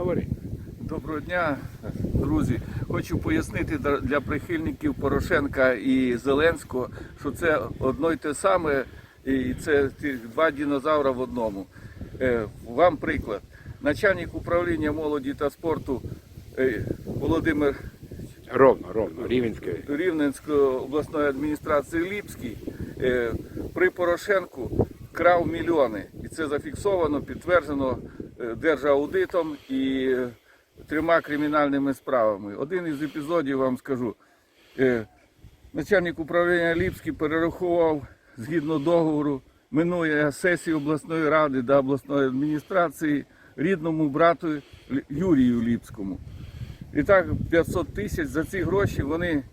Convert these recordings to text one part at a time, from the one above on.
Говори. Доброго дня, друзі. Хочу пояснити для- прихильників Порошенка і Зеленського, що це одно й те саме, і це два динозавра в одному. Е, Вам приклад. Начальник управління молоді та спорту е, Володимир Ровно, ровно. Рівенське. Рівненської обласної адміністрації Ліпський е, при Порошенку крав мільйони. Це зафіксовано, підтверджено е, держаудитом і трьома кримінальними справами. Один із епізодів вам скажу. Е, Начальник управління Ліпський перерахував згідно договору, минує сесію обласної ради та обласної адміністрації рідному брату Юрію Ліпському. І так 500 тисяч за ці гроші вони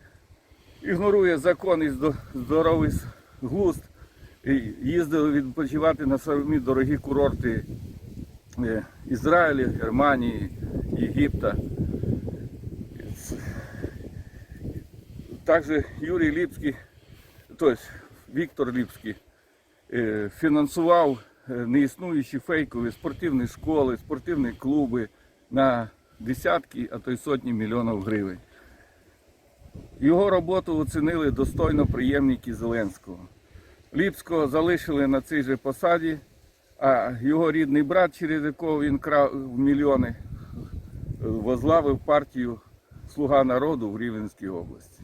ігнорує закон і здоровий глузд. Їздили відпочивати на самі дорогі курорти е, Ізраїлі, Германії, Єгипта. Також Юрій Ліпський, тобто Віктор Ліпський, е, фінансував е, неіснуючі фейкові спортивні школи, спортивні клуби на десятки, а то й сотні мільйонів гривень. Його роботу оцінили достойно приємники Зеленського. Ліпського залишили на цій же посаді, а його рідний брат, через якого він крав мільйони, возглавив партію Слуга народу в Рівненській області.